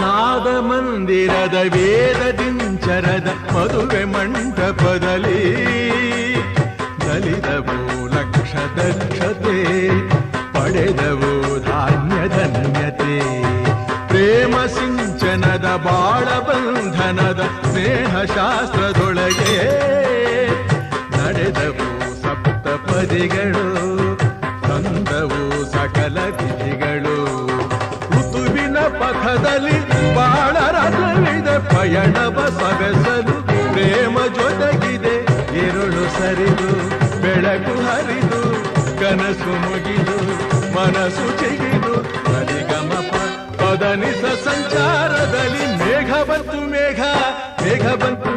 ನಾದ ಮಂದಿರದ ವೇದದಿಂಚರದ ಮದುವೆ ಮಂಟಪದಲ್ಲಿ ನಲಿದವು ಲಕ್ಷ ದಕ್ಷತೆ ಪಡೆದವು ಧಾನ್ಯ ಧನ್ಯತೆ. ಪ್ರೇಮ ಸಿಂಚನದ ಬಾಳ ಬಂಧನದ ಸ್ನೇಹ ಶಾಸ್ತ್ರದೊಳಗೆ ನಡೆದವು ಸಪ್ತಪದಿಗಳು, ತಂದವು ಸಕಲ ಪಥದಲ್ಲಿ ಬಾಳ ರಥವಿದೆ ಪಯಣವ ಸವೆಸಲು ಪ್ರೇಮ ಜೊತೆಗಿದೆ. ഇരുಳು ಸರಿದು, ಬೆಳಕು ಹರಿದು, ಕನಸು ಮುಗಿದು, ಮನಸ್ಸು ಚಿಗಿದು. ಅಧಿಗಮ ಪದನಿಸ ಸಂಚಾರದಲ್ಲಿ ಮೇಘ ಬಂತು ಮೇಘ ಮೇಘ ಬಂತು